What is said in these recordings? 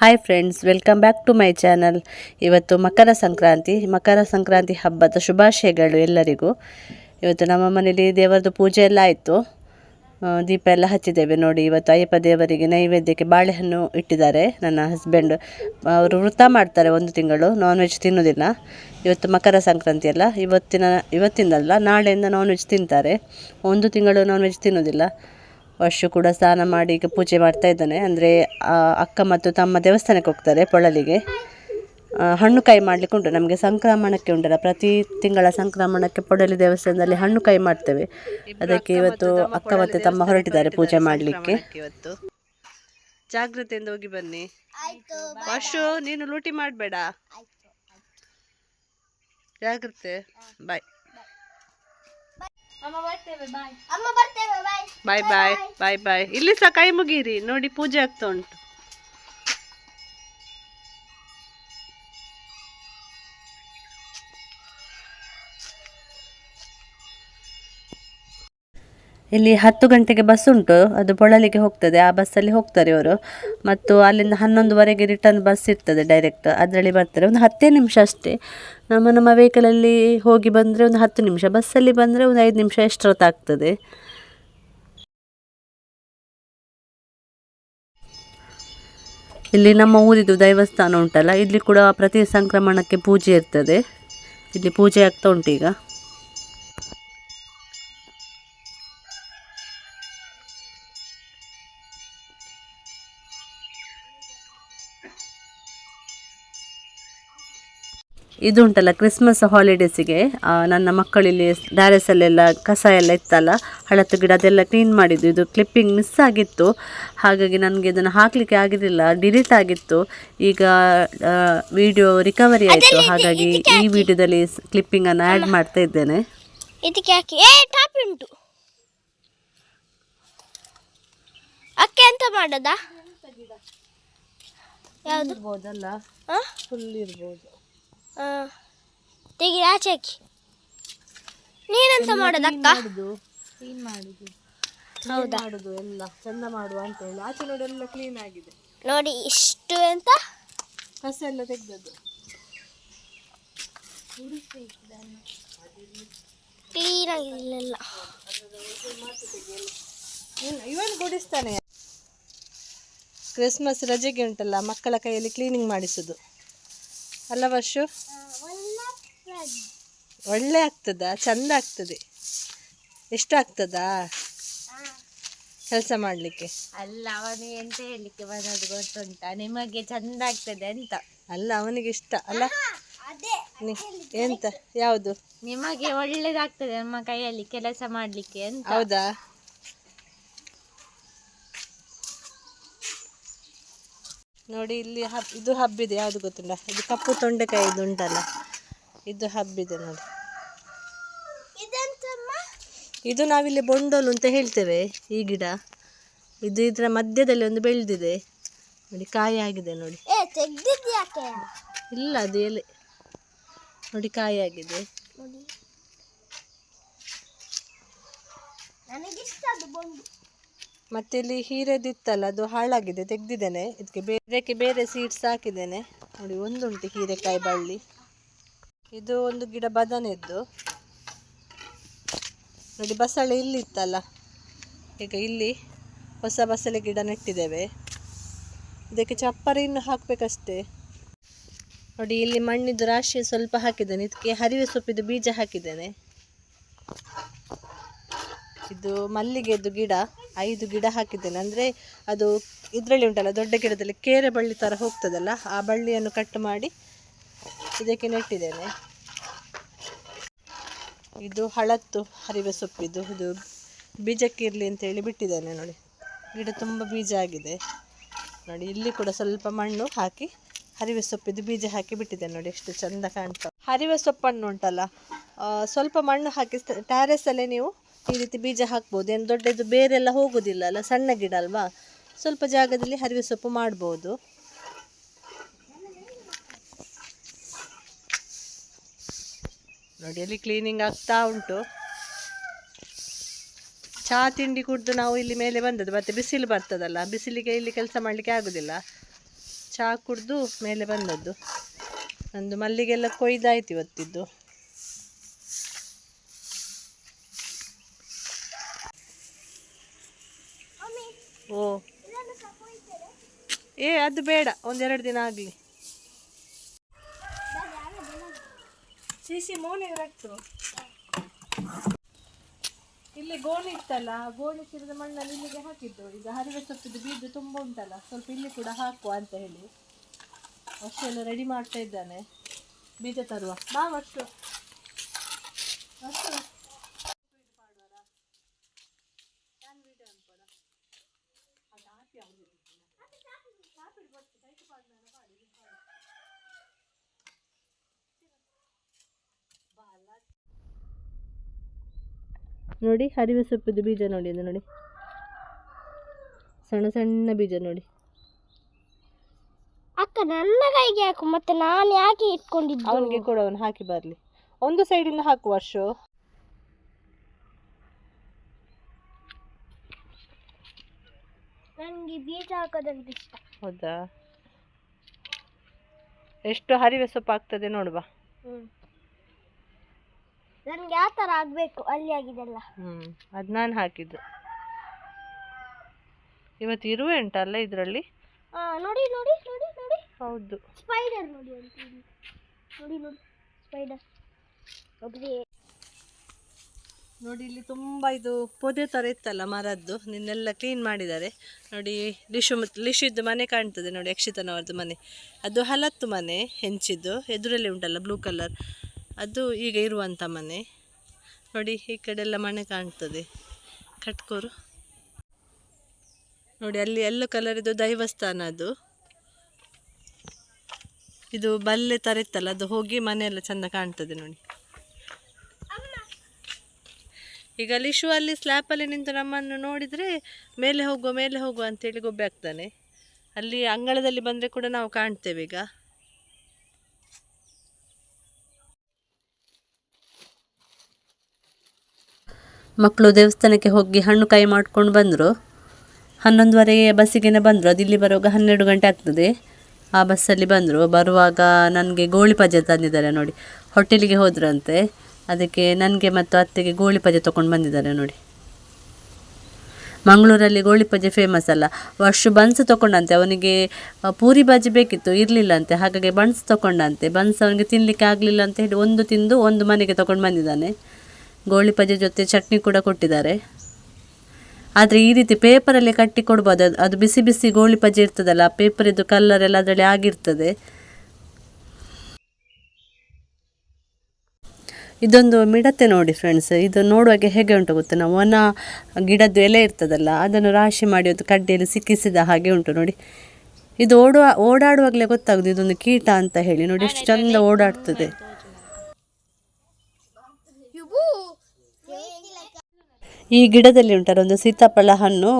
Hi friends welcome back to my channel ಇವತ್ತು ಮಕರ ಸಂಕ್ರಾಂತಿ ಮಕರ ಸಂಕ್ರಾಂತಿ ಹಬ್ಬದ ಶುಭಾಶಯಗಳು ಎಲ್ಲರಿಗೂ. ಇವತ್ತು ನಮ್ಮ ಮನೇಲಿ ದೇವರದ್ದು ಪೂಜೆ ಎಲ್ಲ ಆಯಿತು. ದೀಪ ಎಲ್ಲ ಹಚ್ಚಿದ್ದೇವೆ ನೋಡಿ, ಇವತ್ತು ಅಯ್ಯಪ್ಪ ದೇವರಿಗೆ ನೈವೇದ್ಯಕ್ಕೆ ಬಾಳೆಹಣ್ಣು ಇಟ್ಟಿದ್ದಾರೆ. ನನ್ನ ಹಸ್ಬೆಂಡ್ ಅವರು ವೃತ್ತ ಮಾಡ್ತಾರೆ ಒಂದು ತಿಂಗಳು ನಾನ್ ವೆಜ್ ತಿನ್ನೋದಿಲ್ಲ. ಇವತ್ತು ಮಕರ ಸಂಕ್ರಾಂತಿ ಅಲ್ಲ, ಇವತ್ತಿನ, ಇವತ್ತಿಂದಲ್ಲ, ನಾಳೆಯಿಂದ ನಾನ್ ವೆಜ್ ತಿಂತಾರೆ. ಒಂದು ತಿಂಗಳು ನಾನ್ ವೆಜ್ ತಿನ್ನೋದಿಲ್ಲ. ವರ್ಷ ಕೂಡ ಸ್ನಾನ ಮಾಡಿ ಈಗ ಪೂಜೆ ಮಾಡ್ತಾ ಇದ್ದಾನೆ. ಅಂದರೆ ಅಕ್ಕ ಮತ್ತು ತಮ್ಮ ದೇವಸ್ಥಾನಕ್ಕೆ ಹೋಗ್ತಾರೆ ಪೊಳಲಿಗೆ. ಹಣ್ಣು ಕಾಯಿ ಮಾಡಲಿಕ್ಕೆ ಉಂಟು. ನಮಗೆ ಸಂಕ್ರಮಣಕ್ಕೆ ಉಂಟಲ್ಲ ಪ್ರತಿ ತಿಂಗಳ ಸಂಕ್ರಮಣಕ್ಕೆ ಪೊಡಲಿ ದೇವಸ್ಥಾನದಲ್ಲಿ ಹಣ್ಣು ಕಾಯಿ ಮಾಡ್ತೇವೆ. ಅದಕ್ಕೆ ಇವತ್ತು ಅಕ್ಕ ಮತ್ತು ತಮ್ಮ ಹೊರಟಿದ್ದಾರೆ ಪೂಜೆ ಮಾಡಲಿಕ್ಕೆ. ಇವತ್ತು ಜಾಗ್ರತೆಯಿಂದ ಹೋಗಿ ಬನ್ನಿ. ವರ್ಷು ನೀನು ಲೂಟಿ ಮಾಡಬೇಡ. ಜಾಗ್ರತೆ. ಬಾಯ್ ಬಾಯ್ ಬಾಯ್ ಬಾಯ್ ಬಾಯ್ ಇಲ್ಲಿ ಸಹ ಕೈ ಮುಗೀರಿ ನೋಡಿ ಪೂಜೆ ಆಗ್ತಾ ಉಂಟು. ಇಲ್ಲಿ ಹತ್ತು ಗಂಟೆಗೆ ಬಸ್ ಉಂಟು. ಅದು ಪೊಳಲಿಗೆ ಹೋಗ್ತದೆ. ಆ ಬಸ್ಸಲ್ಲಿ ಹೋಗ್ತಾರೆ ಇವರು ಮತ್ತು ಅಲ್ಲಿಂದ ಹನ್ನೊಂದುವರೆಗೆ ರಿಟರ್ನ್ ಬಸ್ ಇರ್ತದೆ ಡೈರೆಕ್ಟ್ ಅದರಲ್ಲಿ ಬರ್ತಾರೆ ಒಂದು ಹತ್ತೇ ನಿಮಿಷ ಅಷ್ಟೇ. ನಮ್ಮ ನಮ್ಮ ವೆಹಿಕಲಲ್ಲಿ ಹೋಗಿ ಬಂದರೆ ಒಂದು ಹತ್ತು ನಿಮಿಷ. ಬಸ್ಸಲ್ಲಿ ಬಂದರೆ ಒಂದು ಐದು ನಿಮಿಷ ಎಷ್ಟೊತ್ತಾಗ್ತದೆ ಇಲ್ಲಿ ನಮ್ಮ ಊರಿದು ದೈವಸ್ಥಾನ ಉಂಟಲ್ಲ. ಇಲ್ಲಿ ಕೂಡ ಪ್ರತಿ ಸಂಕ್ರಮಣಕ್ಕೆ ಪೂಜೆ ಇರ್ತದೆ. ಇಲ್ಲಿ ಪೂಜೆ ಆಗ್ತಾ ಉಂಟು ಈಗ. ಇದು ಉಂಟಲ್ಲ ಕ್ರಿಸ್ಮಸ್ ಹಾಲಿಡೇಸಿಗೆ ನನ್ನ ಮಕ್ಕಳಿಲ್ಲಿ ಡ್ಯಾರೆಸಲ್ಲೆಲ್ಲ ಕಸ ಎಲ್ಲ ಇತ್ತಲ್ಲ ಹಳತ್ತು ಗಿಡ ಅದೆಲ್ಲ ಕ್ಲೀನ್ ಮಾಡಿದ್ದು. ಇದು ಕ್ಲಿಪ್ಪಿಂಗ್ ಮಿಸ್ ಆಗಿತ್ತು. ಹಾಗಾಗಿ ನನಗೆ ಇದನ್ನು ಹಾಕಲಿಕ್ಕೆ ಆಗಿರಲಿಲ್ಲ ಡಿಲೀಟ್ ಆಗಿತ್ತು. ಈಗ ವಿಡಿಯೋ ರಿಕವರಿ ಆಯಿತು. ಹಾಗಾಗಿ ಈ ವಿಡಿಯೋದಲ್ಲಿ ಕ್ಲಿಪ್ಪಿಂಗನ್ನು ಆ್ಯಡ್ ಮಾಡ್ತಾ ಇದ್ದೇನೆ. ಇದಕ್ಕೆ ಹಾಕಿ. ಏ ಟಾಪಿ ಉಂಟು. ಅಕ್ಕೆ ಎಂತ ಮಾಡೋದಾ? ಯಾವುದು? ಇರ್ಬೋದಲ್ಲ? ಫುಲ್ ಇರ್ಬೋದು. ತೆಗಿ ಆಚೆ ಹಾಕಿ ನೀನೆಂತ ಮಾಡುದು ಕ್ಲೀನ್ ಮಾಡುದು. ಹೌದಾ? ಮಾಡುದು ಎಲ್ಲ. ಚಂದ ಮಾಡುವ ಅಂತ ಹೇಳಿ. ಆಚೆ ನೋಡಿ ಎಲ್ಲ ಕ್ಲೀನ್ ಆಗಿದೆ. ನೋಡಿ ಇಷ್ಟು ಎಂತ? ಕಸ ಎಲ್ಲ ತೆಗ್ದದ್ದು. ಕ್ಲೀನ್ ಆಗಿಲ್ಲ ಇವನ್ ಗುಡಿಸ್ತಾನೆ. ಕ್ರಿಸ್ಮಸ್ ರಜೆಗೆ ಉಂಟಲ್ಲ ಮಕ್ಕಳ ಕೈಯಲ್ಲಿ ಕ್ಲೀನಿಂಗ್ ಮಾಡಿಸುದು. ಅಲ್ಲ ವರ್ಷು? ಒಳ್ಳೆ ಆಗ್ತದಾ? ಚಂದ ಆಗ್ತದೆ. ಎಷ್ಟು ಆಗ್ತದಾ? ಕೆಲಸ ಮಾಡಲಿಕ್ಕೆ? ಅಲ್ಲ ಅವನು ಎಂತ ಹೇಳಲಿಕ್ಕೆ ಬರೋದು ಗೊತ್ತುಂಟಾ. ನಿಮಗೆ ಚಂದ ಆಗ್ತದೆ ಅಂತ. ಅಲ್ಲ ಅವನಿಗೆ ಇಷ್ಟ. ಅಲ್ಲ ನಿ- ಎಂತ? ಯಾವುದು? ನಿಮಗೆ ಒಳ್ಳೇದಾಗ್ತದೆ ನಮ್ಮ ಕೈಯಲ್ಲಿ ಕೆಲಸ ಮಾಡಲಿಕ್ಕೆ ಅಂತ. ಹೌದಾ? ನೋಡಿ ಇಲ್ಲಿ ಹಬ್ ಇದು ಹಬ್ಬಿದೆ ಯಾವುದು ಗೊತ್ತುಂಟ? ಇದು ಕಪ್ಪು ತೊಂಡೆಕಾಯಿ ಇದು ಉಂಟಲ್ಲ? ಇದು ಹಬ್ಬಿದೆ ನೋಡಿ. ಇದು ನಾವಿಲ್ಲಿ ಬೊಂಡೋಲು ಅಂತ ಹೇಳ್ತೇವೆ ಈ ಗಿಡ. ಇದು ಇದರ ಮಧ್ಯದಲ್ಲಿ ಒಂದು ಬೆಳೆದಿದೆ. ನೋಡಿ ಕಾಯಿ ಆಗಿದೆ ನೋಡಿ. ಇಲ್ಲ ಅದು ಎಲೆ. ನೋಡಿ ಕಾಯಿ ಆಗಿದೆ. ನನಗಿಷ್ಟ ಅದು ಮತ್ತೆ ಇಲ್ಲಿ ಹೀರೆದಿತ್ತಲ್ಲ, ಅದು ಹಾಳಾಗಿದೆ, ತೆಗ್ದಿದ್ದೇನೆ. ಇದಕ್ಕೆ ಬೇರೆ ಬೇರೆ ಸೀಡ್ಸ್ ಹಾಕಿದ್ದೇನೆ. ನೋಡಿ, ಒಂದುಂಟು ಹೀರೆಕಾಯಿ ಬಳ್ಳಿ. ಇದು ಒಂದು ಗಿಡ ಬದನೆದ್ದು. ನೋಡಿ, ಬಸಳೆ ಇಲ್ಲಿ ಇತ್ತಲ್ಲ ಈಗ ಇಲ್ಲಿ ಹೊಸ ಬಸಳೆ ಗಿಡ ನೆಟ್ಟಿದ್ದೇವೆ ಇದಕ್ಕೆ ಚಪ್ಪರ ಇನ್ನು ಹಾಕಬೇಕಷ್ಟೇ. ನೋಡಿ, ಇಲ್ಲಿ ಮಣ್ಣಿದ್ದು ರಾಶಿ ಸ್ವಲ್ಪ ಹಾಕಿದ್ದೇನೆ. ಇದಕ್ಕೆ ಹರಿವೆ ಸೊಪ್ಪಿದ್ದು ಬೀಜ ಹಾಕಿದ್ದೇನೆ. ಇದು ಮಲ್ಲಿಗೆದು ಗಿಡ, ಐದು ಗಿಡ ಹಾಕಿದ್ದೇನೆ. ಅಂದರೆ ಅದು ಇದರಲ್ಲಿ ಉಂಟಲ್ಲ, ದೊಡ್ಡ ಗಿಡದಲ್ಲಿ ಕೇರೆ ಬಳ್ಳಿ ಥರ ಹೋಗ್ತದಲ್ಲ, ಆ ಬಳ್ಳಿಯನ್ನು ಕಟ್ ಮಾಡಿ ಇದಕ್ಕೆ ನೆಟ್ಟಿದ್ದೇನೆ. ಇದು ಹಳತ್ತು ಹರಿವೆ ಸೊಪ್ಪಿದು ಇದು ಬೀಜಕ್ಕಿರಲಿ ಅಂತೇಳಿ ಬಿಟ್ಟಿದ್ದೇನೆ ನೋಡಿ. ಗಿಡ ತುಂಬ ಬೀಜ ಆಗಿದೆ. ನೋಡಿ, ಇಲ್ಲಿ ಕೂಡ ಸ್ವಲ್ಪ ಮಣ್ಣು ಹಾಕಿ, ಹರಿವೆ ಸೊಪ್ಪಿದ್ದು ಬೀಜ ಹಾಕಿ ಬಿಟ್ಟಿದ್ದೇನೆ ನೋಡಿ, ಎಷ್ಟು ಚಂದ ಕಾಣ್ತಾ. ಹರಿವೆ ಸೊಪ್ಪನ್ನು ಉಂಟಲ್ಲ ಸ್ವಲ್ಪ ಮಣ್ಣು ಹಾಕಿ ಟ್ಯಾರೆಸಲ್ಲೇ ನೀವು ಈ ರೀತಿ ಬೀಜ ಹಾಕ್ಬೋದು. ಏನು ದೊಡ್ಡದು ಬೇರೆಲ್ಲ ಹೋಗೋದಿಲ್ಲ ಅಲ್ಲ, ಸಣ್ಣ ಗಿಡ ಅಲ್ವಾ? ಸ್ವಲ್ಪ ಜಾಗದಲ್ಲಿ ಹರಿವೆ ಸೊಪ್ಪು ಮಾಡ್ಬೋದು. ನೋಡಿ, ಅಲ್ಲಿ ಕ್ಲೀನಿಂಗ್ ಆಗ್ತಾ ಉಂಟು. ಚಹಾ ತಿಂಡಿ ಕುಡಿದು ನಾವು ಇಲ್ಲಿ ಮೇಲೆ ಬಂದದ್ದು. ಮತ್ತೆ ಬಿಸಿಲು ಬರ್ತದಲ್ಲ, ಬಿಸಿಲಿಗೆ ಇಲ್ಲಿ ಕೆಲಸ ಮಾಡಲಿಕ್ಕೆ ಆಗೋದಿಲ್ಲ. ಚಹಾ ಕುಡಿದು ಮೇಲೆ ಬಂದದ್ದು. ನಂದು ಮಲ್ಲಿಗೆಲ್ಲ ಕೊಯ್ದಾಯ್ತು ಇವತ್ತಿದ್ದು. ಓ. ಏ, ಅದು ಬೇಡ. ಒಂದೆರಡು ದಿನ ಆಗಲಿ. ಸಿಸಿ ಮೋನಿಗೆ ರಟ್ಟು ಇಲ್ಲಿ ಗೋಣಿ ಇತ್ತಲ್ಲ, ಗೋಣಿ ಸಿರಿದ ಮಣ್ಣಲ್ಲಿ ಇಲ್ಲಿಗೆ ಹಾಕಿದ್ದು. ಈಗ ಹರಿವೆ ಸೊಪ್ಪಿದ್ದು ಬೀಜ ತುಂಬ ಉಂಟಲ್ಲ, ಸ್ವಲ್ಪ ಇಲ್ಲಿ ಕೂಡ ಹಾಕುವ ಅಂತ ಹೇಳಿ. ವರ್ಷ ಎಲ್ಲ ರೆಡಿ ಮಾಡ್ತಾ ಇದ್ದಾನೆ. ಬೀಜ ತರುವ. ಬಾ ವರ್ಷ ವರ್ಷ ನೋಡಿ ಹರಿವೆ ಸೊಪ್ಪಿದ್ದು ಬೀಜ ನೋಡಿ ಅದು ನೋಡಿ. ಸಣ್ಣ ಸಣ್ಣ ಬೀಜ ನೋಡಿ. ಅಕ್ಕ ನನ್ನ ಕೈಗೆ ಹಾಕು ಮತ್ತೆ ನಾನು ಯಾಕೆ ಇಟ್ಕೊಂಡಿದ್ದು? ಅವನಿಗೆ ಕೂಡ ಅವನು ಹಾಕಿ ಬರಲಿ. ಒಂದು ಸೈಡಿಂದ ಹಾಕು ವರ್ಷ. ನನಗೆ ಬೀಜ ಹಾಕೋದಂತ ಇಷ್ಟ. ಹೌದಾ? ಎಷ್ಟು ಹರಿವೆ ಸೊಪ್ಪು ಆಗ್ತದೆ ನೋಡುವ ನನಗೆ ಯಾವ ಥರ ಆಗಬೇಕು ಅಲ್ಲಿ ಆಗಿದೆಲ್ಲ ಹ್ಞೂ ಅದು ನಾನು ಹಾಕಿದ್ದು. ಇವತ್ತು ಇರುವೆ ಉಂಟಲ್ಲ ಇದರಲ್ಲಿ? ಆ, ನೋಡಿ ನೋಡಿ ನೋಡಿ ನೋಡಿ. ಹೌದು. ಸ್ಪೈಡರ್ ನೋಡಿ ಅಂತ ಇಲ್ಲಿ. ನೋಡಿ ನೋಡಿ ಸ್ಪೈಡರ್ ಒಬ್ಬರೇ ನೋಡಿ ಇಲ್ಲಿ ತುಂಬ ಇದು ಪೊದೆ ಥರ ಇತ್ತಲ್ಲ ಮರದ್ದು ನಿನ್ನೆಲ್ಲ ಕ್ಲೀನ್ ಮಾಡಿದ್ದಾರೆ. ನೋಡಿ ಲಿಶು ಮತ್ತು ಲಿಶುದ್ದು ಮನೆ ಕಾಣ್ತದೆ ನೋಡಿ ಯಕ್ಷಿತನವರದ್ದು ಮನೆ. ಅದು ಹಲತ್ತು ಮನೆ ಹೆಂಚಿದ್ದು ಎದುರಲ್ಲಿ ಉಂಟಲ್ಲ ಬ್ಲೂ ಕಲರ್ ಅದು ಈಗ ಇರುವಂಥ ಮನೆ. ನೋಡಿ, ಈ ಕಡೆ ಎಲ್ಲ ಮನೆ ಕಾಣ್ತದೆ. ಕಟ್ಕೋರು. ನೋಡಿ, ಅಲ್ಲಿ ಎಲ್ಲೋ ಕಲರಿದು ದೈವಸ್ಥಾನ ಅದು. ಇದು ಬಲ್ಲೆ ಥರ ಇತ್ತಲ್ಲ ಅದು ಹೋಗಿ ಮನೆಯೆಲ್ಲ ಚೆಂದ ಕಾಣ್ತದೆ ನೋಡಿ. ಈಗ ಲಿಶು ಅಲ್ಲಿ ಸ್ಲ್ಯಾಪಲ್ಲಿ ನಿಂತು ನಮ್ಮನ್ನು ನೋಡಿದರೆ ಮೇಲೆ ಹೋಗುವ ಮೇಲೆ ಹೋಗುವ ಅಂತೇಳಿ ಗೊಬ್ಬೆ ಆಗ್ತಾನೆ ಅಲ್ಲಿ ಅಂಗಳದಲ್ಲಿ ಬಂದರೆ ಕೂಡ ನಾವು ಕಾಣ್ತೇವೆ ಈಗ. ಮಕ್ಕಳು ದೇವಸ್ಥಾನಕ್ಕೆ ಹೋಗಿ ಹಣ್ಣು ಕಾಯಿ ಮಾಡ್ಕೊಂಡು ಬಂದರು. ಹನ್ನೊಂದುವರೆಗೆ ಬಸ್ಸಿಗೆ ಬಂದರು. ಅದು ಇಲ್ಲಿ ಬರುವಾಗ ಹನ್ನೆರಡು ಗಂಟೆ ಆಗ್ತದೆ. ಆ ಬಸ್ಸಲ್ಲಿ ಬಂದರು. ಬರುವಾಗ ನನಗೆ ಗೋಳಿ ಪಜೆ ತಂದಿದ್ದಾರೆ ನೋಡಿ. ಹೋಟೆಲಿಗೆ ಹೋದ್ರಂತೆ. ಅದಕ್ಕೆ ನನಗೆ ಮತ್ತು ಅತ್ತೆಗೆ ಗೋಳಿ ಪಜೆ ತೊಗೊಂಡು ಬಂದಿದ್ದಾರೆ ನೋಡಿ. ಮಂಗಳೂರಲ್ಲಿ ಗೋಳಿ ಪಜೆ ಫೇಮಸ್ ಅಲ್ಲ. ವರ್ಷ ಬನ್ಸ್ ತೊಗೊಂಡಂತೆ ಅವನಿಗೆ ಪೂರಿ ಬಾಜಿ ಬೇಕಿತ್ತು. ಇರಲಿಲ್ಲ ಅಂತೆ ಹಾಗಾಗಿ ಬನ್ಸ್ ತೊಗೊಂಡಂತೆ ಬನ್ಸ್ ಅವನಿಗೆ ತಿನ್ನಲಿಕ್ಕೆ ಆಗಲಿಲ್ಲ ಅಂತ ಹೇಳಿ ಒಂದು ತಿಂದು ಒಂದು ಮನೆಗೆ ತೊಗೊಂಡು ಬಂದಿದ್ದಾನೆ. ಗೋಳಿ ಜೊತೆ ಚಟ್ನಿ ಕೂಡ ಕೊಟ್ಟಿದ್ದಾರೆ. ಆದರೆ ಈ ರೀತಿ ಪೇಪರಲ್ಲಿ ಕಟ್ಟಿ ಕೊಡ್ಬೋದು ಅದು ಅದು ಬಿಸಿ ಬಿಸಿ ಗೋಳಿ ಪಜೆ ಇರ್ತದಲ್ಲ ಪೇಪರಿದ್ದು ಕಲ್ಲರ್ ಎಲ್ಲ ಅದರಲ್ಲಿ ಆಗಿರ್ತದೆ. ಇದೊಂದು ಮಿಡತೆ ನೋಡಿ ಫ್ರೆಂಡ್ಸ್ ಇದು ನೋಡುವಾಗೆ ಹೇಗೆ ಉಂಟು ಗೊತ್ತಾ? ನಾವು ಒಣ ಗಿಡದ್ದು ಎಲೆ ಇರ್ತದಲ್ಲ, ಅದನ್ನು ರಾಶಿ ಮಾಡಿ ಅದು ಕಡ್ಡಿಯಲ್ಲಿ ಸಿಕ್ಕಿಸಿದ ಹಾಗೆ ಉಂಟು ನೋಡಿ. ಇದು ಓಡುವ, ಓಡಾಡುವಾಗಲೇ ಗೊತ್ತಾಗುದು, ಇದೊಂದು ಕೀಟ ಅಂತ ಹೇಳಿ ನೋಡಿ, ಎಷ್ಟು ಚಂದ ಓಡಾಡ್ತದೆ. ಈ ಗಿಡದಲ್ಲಿ ಉಂಟಲ್ಲ ಒಂದು ಸೀತಾಫಲ ಹಣ್ಣು,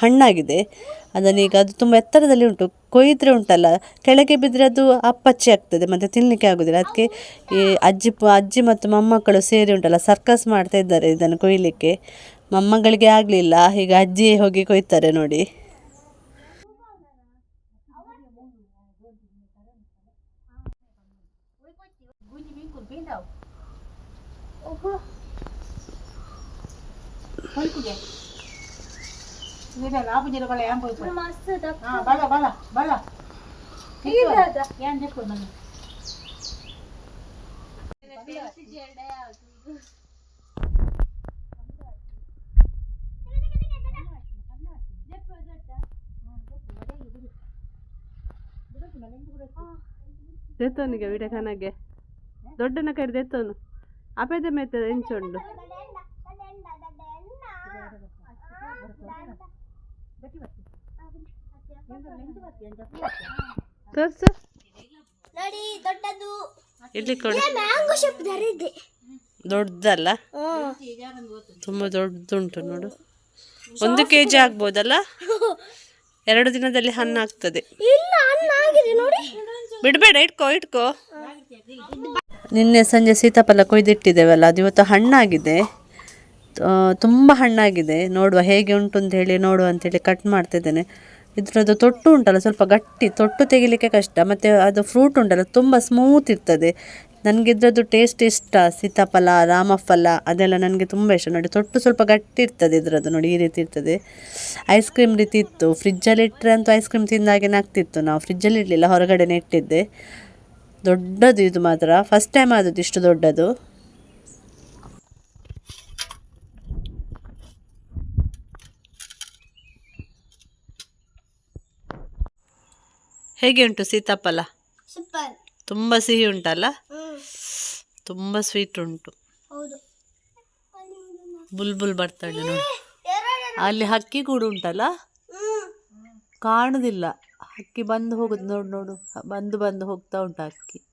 ಹಣ್ಣಾಗಿದೆ. ಅದನ್ನೀಗ ಅದು ತುಂಬ ಎತ್ತರದಲ್ಲಿ ಉಂಟು. ಕೊಯ್ದ್ರೆ ಉಂಟಲ್ಲ, ಕೆಳಗೆ ಬಿದ್ದರೆ ಅದು ಅಪ್ಪಚ್ಚಿ ಆಗ್ತದೆ, ಮತ್ತು ತಿನ್ನಲಿಕ್ಕೆ ಆಗೋದಿಲ್ಲ. ಅದಕ್ಕೆ ಈ ಅಜ್ಜಿ ಅಜ್ಜಿ ಮತ್ತು ಮೊಮ್ಮಕ್ಕಳು ಸೇರಿ ಉಂಟಲ್ಲ ಸರ್ಕಸ್ ಮಾಡ್ತಾ ಇದ್ದಾರೆ ಇದನ್ನು ಕೊಯ್ಲಿಕ್ಕೆ. ಮೊಮ್ಮಗಳಿಗೆ ಆಗಲಿಲ್ಲ, ಈಗ ಅಜ್ಜಿಯೇ ಹೋಗಿ ಕೊಯ್ತಾರೆ ನೋಡಿ. ಮಸ್ತ್ ದೆತ್ತೋನಿಗೆ ವಿಡಕನಗೆ ದೊಡ್ಡನ ಕೈದು ದೆತ್ತೋನು ಅಪೇದ ಮೇತ ಎಂಚುಂಡು ತೋರ್ಸು ನೋಡಿ ದೊಡ್ಡದು. ಇಲ್ಲಿ ಕೊಡಿ. ಮ್ಯಾಂಗೋ ಶೇಪ್ ಇದೆ. ದೊಡ್ಡದಲ್ಲ? ತುಂಬ ದೊಡ್ಡದುಂಟು ನೋಡು. ಒಂದು ಕೆ ಜಿ ಆಗ್ಬೋದಲ್ಲ? ಎರಡು ದಿನದಲ್ಲಿ ಹಣ್ಣು ಆಗ್ತದೆ. ಬಿಡಬೇಡ ಇಟ್ಕೋ ಇಟ್ಕೋ. ನಿನ್ನೆ ಸಂಜೆ ಸೀತಾಫಲ ಕೊಯ್ದಿಟ್ಟಿದ್ದೇವಲ್ಲ ಅದು ಇವತ್ತು ಹಣ್ಣಾಗಿದೆ. ತುಂಬ ಹಣ್ಣಾಗಿದೆ. ನೋಡುವ, ಹೇಗೆ ಉಂಟು ಅಂತ ಹೇಳಿ, ನೋಡುವ ಅಂತೇಳಿ ಕಟ್ ಮಾಡ್ತಿದ್ದೇನೆ. ಇದರದ್ದು ತೊಟ್ಟು ಉಂಟಲ್ಲ, ಸ್ವಲ್ಪ ಗಟ್ಟಿ, ತೊಟ್ಟು ತೆಗಿಲಿಕ್ಕೆ ಕಷ್ಟ. ಮತ್ತು ಅದು ಫ್ರೂಟ್ ಉಂಟಲ್ಲ, ತುಂಬ ಸ್ಮೂತ್ ಇರ್ತದೆ. ನನಗೆ ಇದರದ್ದು ಟೇಸ್ಟ್ ಇಷ್ಟ, ಸೀತಾಫಲ, ರಾಮಫಲ, ಅದೆಲ್ಲ ನನಗೆ ತುಂಬ ಇಷ್ಟ. ನೋಡಿ, ತೊಟ್ಟು ಸ್ವಲ್ಪ ಗಟ್ಟಿ ಇರ್ತದೆ ಇದರದ್ದು, ನೋಡಿ, ಈ ರೀತಿ ಇರ್ತದೆ. ಐಸ್ ಕ್ರೀಮ್ ರೀತಿ ಇತ್ತು. ಫ್ರಿಜ್ಜಲ್ಲಿ ಇಟ್ಟರೆ ಅಂತೂ ಐಸ್ ಕ್ರೀಮ್ ತಿಂದಾಗೆ ಆಗ್ತಿತ್ತು. ನಾವು ಫ್ರಿಜ್ಜಲ್ಲಿ ಇಡಲಿಲ್ಲ, ಹೊರಗಡೆನೇ ಇಟ್ಟಿದ್ದೆ. ದೊಡ್ಡದು ಇದು ಮಾತ್ರ. ಫಸ್ಟ್ ಟೈಮ್ ಆದದ್ದು ಇಷ್ಟು ದೊಡ್ಡದು. ಹೇಗೆ ಉಂಟು ಸೀತಾಪಲ ಸೂಪರ್. ತುಂಬ ಸಿಹಿ ಉಂಟಲ್ಲ? ತುಂಬ ಸ್ವೀಟ್ ಉಂಟು. ಹೌದು. ಬುಲ್ಬುಲ್ ಬರ್ತಾಳೆ ನೋಡಿ. ಅಲ್ಲಿ ಹಕ್ಕಿ ಕೂಡ ಉಂಟಲ್ಲ? ಕಾಣುದಿಲ್ಲ. ಹಕ್ಕಿ ಬಂದು ಹೋಗುದು ನೋಡು ನೋಡು. ಬಂದು ಬಂದು ಹೋಗ್ತಾ ಉಂಟು ಹಕ್ಕಿ.